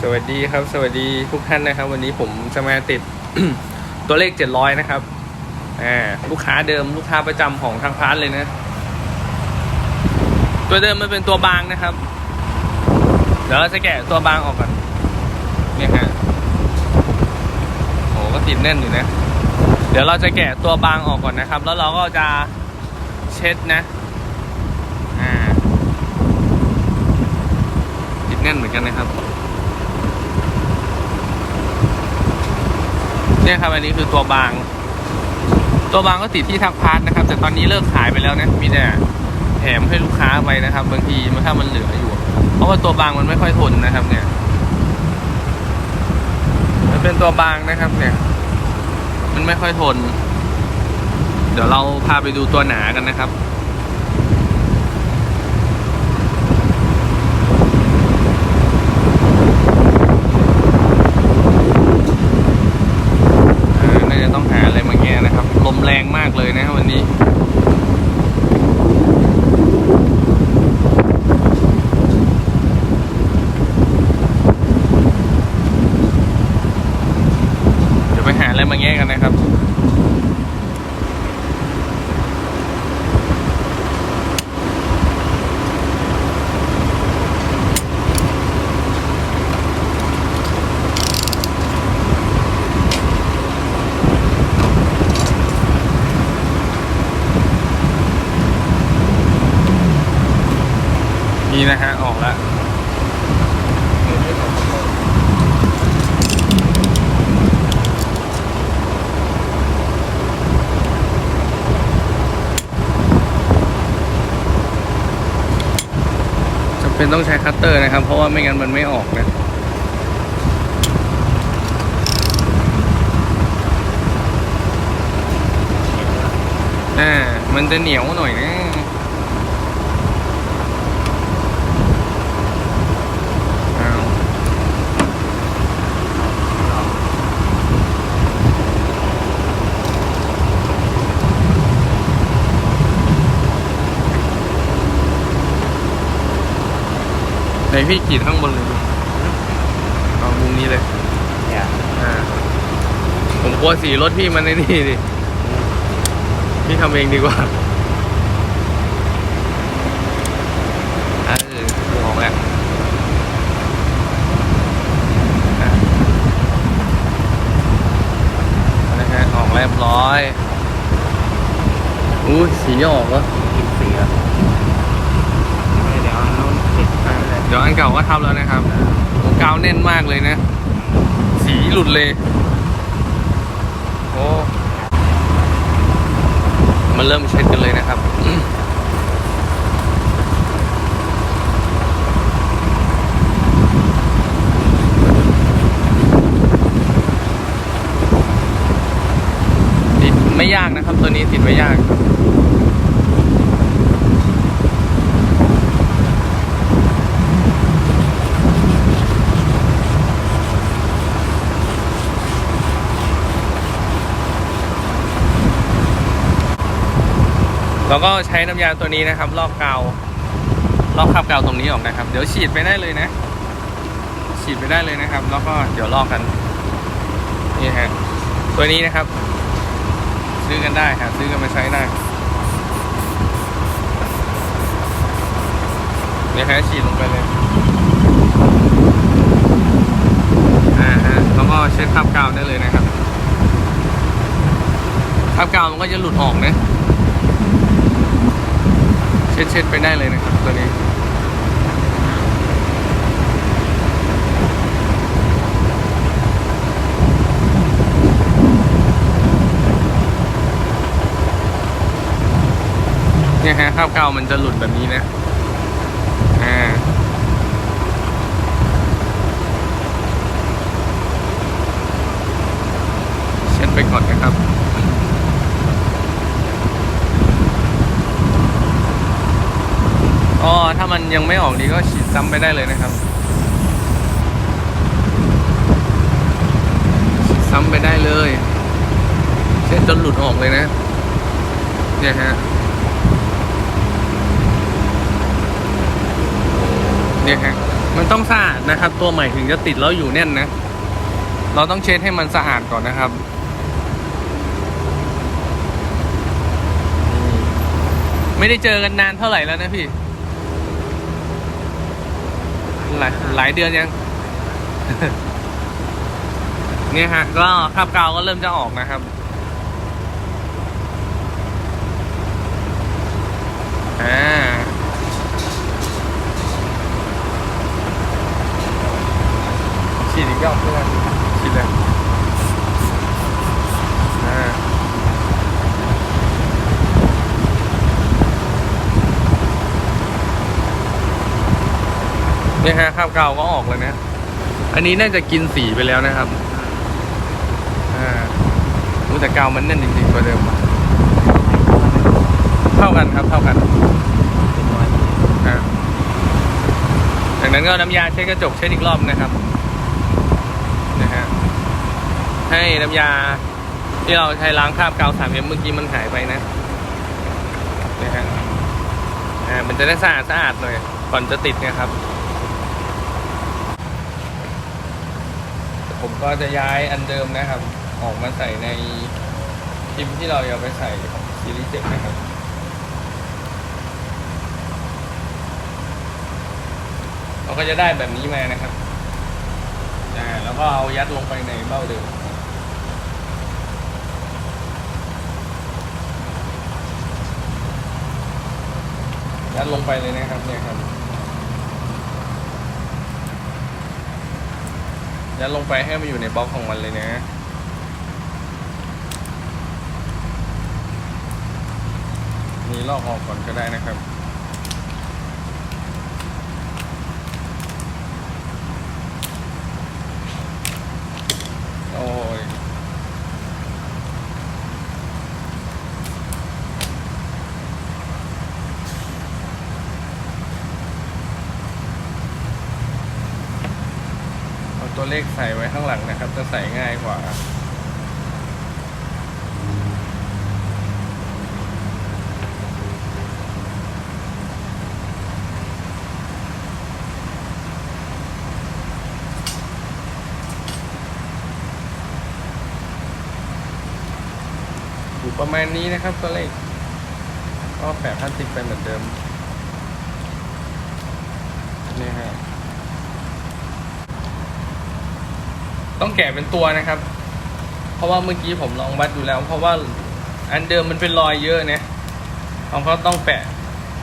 สวัสดีครับ สวัสดีทุกท่านนะครับ วันนี้ผมจะมาติดตัวเลขเจ็ดร้อยนะครับอ่าลูกค้าเดิมลูกค้าประจำของทางพาร์ทเลยนะ ตัวเดิมมันเป็นตัวบางนะครับ เดี๋ยวเราจะแกะตัวบางออกก่อนเนี่ยฮะโหก็ติดแน่นอยู่นะ เดี๋ยวเราจะแกะตัวบางออกก่อนนะครับ แล้วเราก็จะเช็ดนะอ่าติดแน่นเหมือนกันนะครับ เนี่ยครับอันนี้คือตัวบาง ตัวบางก็ติดที่ทักพาร์ทนะครับ แต่ตอนนี้เลิกขายไปแล้วนะมีแต่แถมให้ลูกค้าไปนะครับ บางทีมันถ้ามันเหลืออยู่ เพราะว่าตัวบางมันไม่ค่อยทนนะครับ เนี่ย มันเป็นตัวบางนะครับ เนี่ย มันไม่ค่อยทน เดี๋ยวเราพาไปดูตัวหนากันนะครับ เออน่าจะต้องหาอะไรมาแก้นะครับ ลม แรงมากเลยนะวันนี้ เดี๋ยวไปหาอะไรมาแก้กันนะครับ นี่นะฮะ ออกแล้วจำเป็นต้องใช้คัตเตอร์นะครับ เพราะว่าไม่งั้นมันไม่ออกนะอ่ามันจะเหนียวหน่อยนะ อ้าวไหน พี่กรีดข้างบนเลยดิเอามุมนี้เลยเนี่ยอ่าผมกลัวสีรถพี่มันในนี่ดิพี่ทำเองดีกว่าเออออกแล้วอะนะฮะออกเรียบร้อยอู้สีออกวะ กินเสียเดี๋ยวเอาน้องติดไป เดี๋ยวอันเก่าก็ทับแล้วนะครับโอ้กาวแน่นมากเลยนะ สีหลุดเลย โอ้มันเริ่มเช็ดกันเลยนะครับไม่ยากนะครับ ตัวนี้ติดไม่ยาก แล้วก็ใช้น้ำยาตัวนี้นะครับลอกกาวลอกคราบกาวตรงนี้ออกนะครับ เดี๋ยวฉีดไปได้เลยนะ ฉีดไปได้เลยนะครับ แล้วก็เดี๋ยวลอกกันนี่ฮะตัวนี้นะครับ ซื้อกันได้ครับซื้อกันมาใช้ได้เนี่ยฮะฉีดลงไปเลยอ่าฮะแล้วก็เช็ดคราบกาวได้เลยนะครับคราบกาวมันก็จะหลุดออกนะ เช็ดเช็ดไปได้เลยนะครับตัวนี้เนี่ยฮะข้าวเก่ามันจะหลุดแบบนี้นะอ่าเช็ดไปก่อนนะครับ ก็ถ้ามันยังไม่ออกดีก็ฉีดซ้ำไปได้เลยนะครับ ฉีดซ้ำไปได้เลยเช็ดจนหลุดออกเลยนะ เนี่ยฮะ เนี่ยฮะ มันต้องสะอาดนะครับ ตัวใหม่ถึงจะติดแล้วอยู่แน่นนะ เราต้องเช็ดให้มันสะอาดก่อนนะครับไม่ได้เจอกันนานเท่าไหร่แล้วนะพี่ หลายหลายเดือนยัง เนี่ยฮะ ก็คราบกาวก็เริ่มจะออกนะครับอ่าฉีดอีกรอบเพื่อนฉีดเลย นี่ยฮะคราบกาวก็ออกเลยนะ อันนี้น่าจะกินสีไปแล้วนะครับอ่ารู้แต่กาวมันแน่นจริงๆกว่าเดิมเท่ากันครับเท่ากันจากนั้นก็น้ำยาเช็ดกระจกเช็ดอีกรอบนะครับนะฮะให้น้ำยาที่เราใช้ล้างคราบกาวสามเอ็มเมื่อกี้มันหายไปนะนะฮะอ่ามันจะได้สะอาดสะอาดหน่อยก่อนจะติดนะครับ ผมก็จะย้ายอันเดิมนะครับ ออกมาใส่ในพิมพ์ที่เราเอาไปใส่ซีรีส์เจ็ดนะครับเราก็จะได้แบบนี้มานะครับอ่าแล้วก็เอายัดลงไปในเบ้าเดิมยัดลงไปเลยนะครับเนี่ยครับ ยัดลงไปให้มันอยู่ในบล็อกของมันเลยนะ นี่ลอกออกก่อนก็ได้นะครับ โอ้ย เลขใส่ไว้ข้างหลังนะครับ จะใส่ง่ายกว่า อยู่ประมาณนี้นะครับตัวเลขก็แปะพลาสติกไปเหมือนเดิมนี่ฮะ ต้องแกะเป็นตัวนะครับ เพราะว่าเมื่อกี้ผมลองวัดดูแล้ว เพราะว่าอันเดิมมันเป็นรอยเยอะเนี่ยเขาก็ต้องแปะ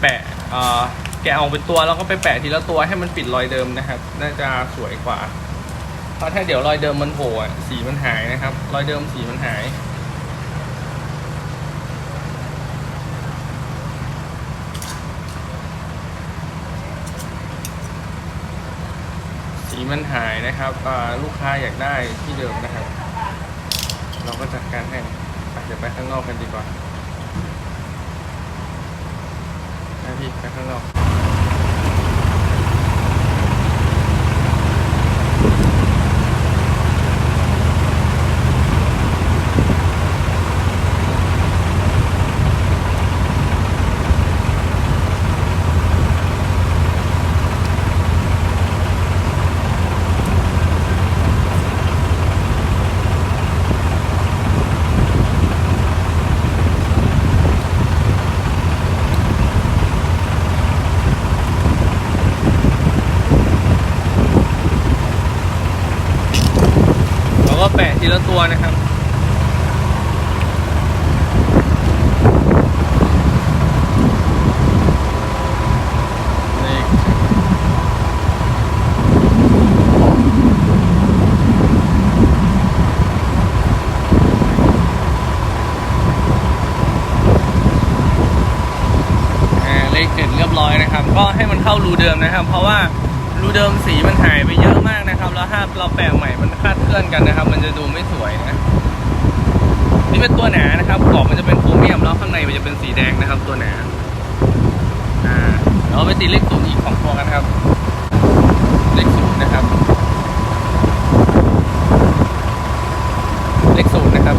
แปะแกะออกเป็นตัวแล้วก็ไปแปะทีละตัวให้มันปิดรอยเดิมนะครับ น่าจะสวยกว่า เพราะถ้าเดี๋ยวรอยเดิมมันโผล่สีมันหายนะครับ รอยเดิมสีมันหาย สีมันหายนะครับลูกค้าอยากได้ที่เดิมนะครับ เราก็จัดการให้เดี๋ยวไปข้างนอกกันดีกว่าไปพี่ไปข้างนอก แปะทีละตัวนะครับนี่อ่าเลขเจ็ดเรียบร้อยนะครับ ก็ให้มันเข้ารูเดิมนะครับ เพราะว่า รูเดิมสีมันหายไปเยอะมากนะครับ แล้วถ้าเราแปลงใหม่มันคลาดเคลื่อนกันนะครับ มันจะดูไม่สวยนะนี่เป็นตัวหนานะครับกรอบมันจะเป็นโครเมียมแล้วข้างในมันจะเป็นสีแดงนะครับ ตัวหนาอ่าเราไปติดเลขศูนย์อีกของตัวกันครับ เลขศูนย์นะครับ เลขศูนย์นะครับ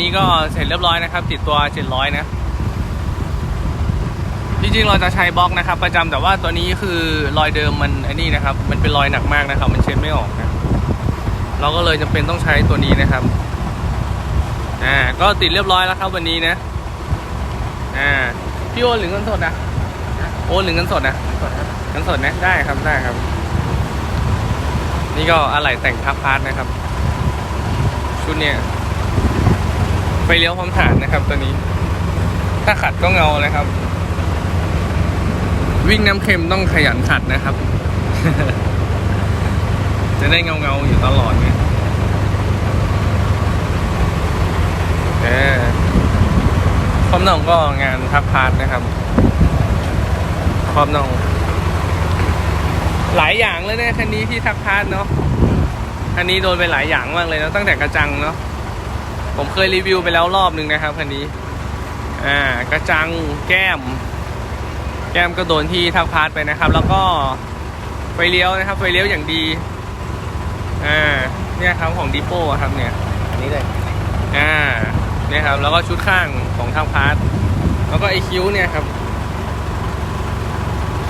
บ นี้ก็เสร็จเรียบร้อยนะครับ ติดตัว 700 นะ จริงๆเราจะใช้บล็อกนะครับ ประจำแต่ว่าตัวนี้คือรอยเดิมมันไอ้นี่นะครับ มันเป็นรอยหนักมากนะครับ มันเช็ดไม่ออกนะ เราก็เลยจำเป็นต้องใช้ตัวนี้นะครับ อ่า ก็ติดเรียบร้อยแล้วครับวันนี้นะ อ่า พี่โอนหรือเงินสดนะโอนหรือเงินสดนะเงินสดนะ ได้ครับ ได้ครับ นี่ก็อะไหล่แต่งทับพาร์ทนะครับ ชุดเนี้ย ฟเลี้ยวพร้อมฐานนะครับตัวนี้ ถ้าขัดก็เงานะครับ วิ่งน้ำเค็มต้องขยันขัดนะครับ จะได้เงาเงาอยู่ตลอดไงเออพร้อมน้องก็งานทับพาร์ทนะครับพร้อมน้อง หลายอย่างเลยเนี่ยคันนี้ที่ทักพาร์ทเนาะคันนี้โดนไปหลายอย่างมากเลยเนาะตั้งแต่กระจังเนาะ ผมเคยรีวิวไปแล้วรอบหนึ่งนะครับคันนี้ อ่ากระจังแก้ม แก้มก็โดนที่ทักพาร์ทไปนะครับ แล้วก็ไฟเลี้ยวนะครับ ไฟเลี้ยวอย่างดี อ่า เนี่ยครับของดิโป้ครับเนี่ย อันนี้เลย อ่า เนี่ยครับ แล้วก็ชุดข้างของทางพาร์ทแล้วก็ไอคิ้วเนี่ยครับ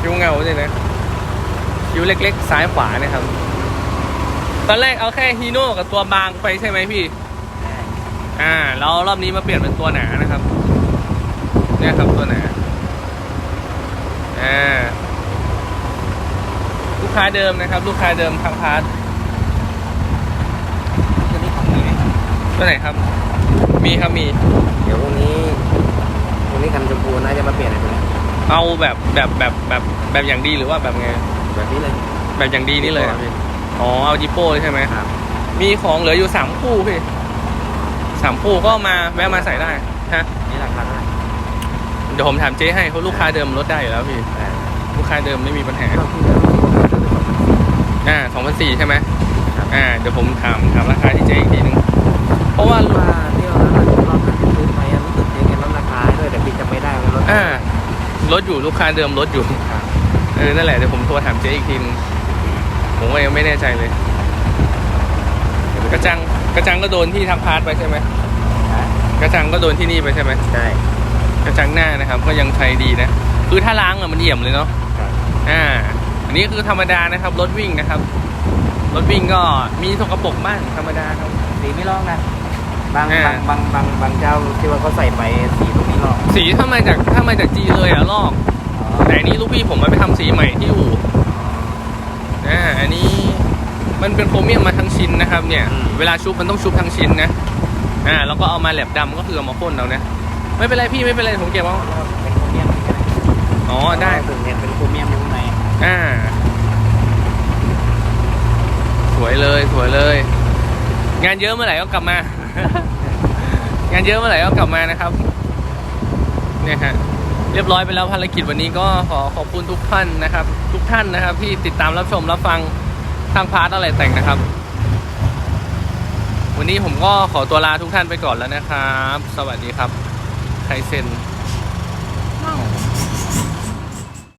คิ้วเงาเนี่ยนะคิ้วเล็กๆ ซ้ายขวาเนี่ยครับ ตอนแรกเอาแค่ฮีโน่กับตัวบางไปใช่ไหมพี่ อ่าแล้วรอบนี้มาเปลี่ยนเป็นตัวหนานะครับ เนี่ยครับตัวหนาอ่าลูกค้าเดิมนะครับ ลูกค้าเดิมทางพาร์ทตัวนี้ของมีไหมครับตัวไหนครับ มีครับมี เดี๋ยวพรุ่งนี้พรุ่งนี้คันชมพูน่าจะมาเปลี่ยนอะไรตัวนี้เอาแบบแบบแบบแบบแบบอย่างดีหรือว่าแบบไง แบบนี้เลยแบบอย่างดีนี่เลยเหรอพี่อ๋อเอาจิโป้เลยใช่ไหมครับ มีของเหลืออยู่สามคู่พี่ สามคู่ก็มาแวะมาใส่ได้ฮะนี่ราคาเท่าไหร่เดี๋ยวผมถามเจ๊ให้เพราะลูกค้าเดิมลดได้อยู่แล้วพี่แต่ลูกค้าเดิมไม่มีปัญหารอบที่แล้วที่ผมขายตัวนี้อ่าสองพันสี่ใช่ไหมครับอ่าเดี๋ยวผมถามถามราคาที่เจ๊อีกทีนึงเพราะว่าว่าที่เรานั้นรอบนั้นที่ซื้อไปอะรู้สึกเจ๊แกลดราคาให้ด้วยแต่พี่จำไม่ได้ว่าลดอ่าลดอยู่ลูกค้าเดิมลดอยู่ครับเออนั่นแหละเดี๋ยวผมโทรถามเจ๊อีกทีนึงผมก็ยังไม่แน่ใจเลยกระจัง กระจังก็โดนที่ทักพาร์ทไปใช่ไหมกระจังก็โดนที่นี่ไปใช่ไหมใช่กระจังหน้านะครับ ก็ยังใช้ดีนะคือถ้าล้างอะมันเอี่ยมเลยเนาะครับอ่า อันนี้คือธรรมดานะครับรถวิ่งนะครับรถวิ่งก็มีสกปรกบ้างธรรมดาครับสีไม่ลอกนะบางอ่าบางบางบางบางเจ้าที่ว่าเขาใส่ไปสีตรงนี้ลอก สีถ้ามาจากถ้ามาจากจีนเลยอะลอกแต่อันนี้ลูกพี่ผมมาไปทำสีใหม่ที่อู่อ่าอันนี้ มันเป็นโครเมียมมาทั้งชิ้นนะครับเนี่ยเวลาชุบมันต้องชุบทั้งชิ้นนะ อ่า แล้วก็เอามาแหลบดำก็คือเอามาพ่นเอานะไม่เป็นไรพี่ไม่เป็นไรผมเก็บเอาเป็นโครเมียมอ๋อ ได้ ถึงเนี่ยเป็นโครเมียมอยู่ข้างในอ่า สวยเลยสวยเลย งานเยอะเมื่อไหร่ก็กลับมา งานเยอะเมื่อไหร่ก็กลับมานะครับ เนี่ยฮะเรียบร้อยไปแล้วภารกิจวันนี้ก็ขอขอบคุณทุกท่านนะครับ ทุกท่านนะครับ ที่ติดตามรับชมรับฟัง ทางพาร์ทอะไรแต่งนะครับ วันนี้ผมก็ขอตัวลาทุกท่านไปก่อนแล้วนะครับ สวัสดีครับไคเซน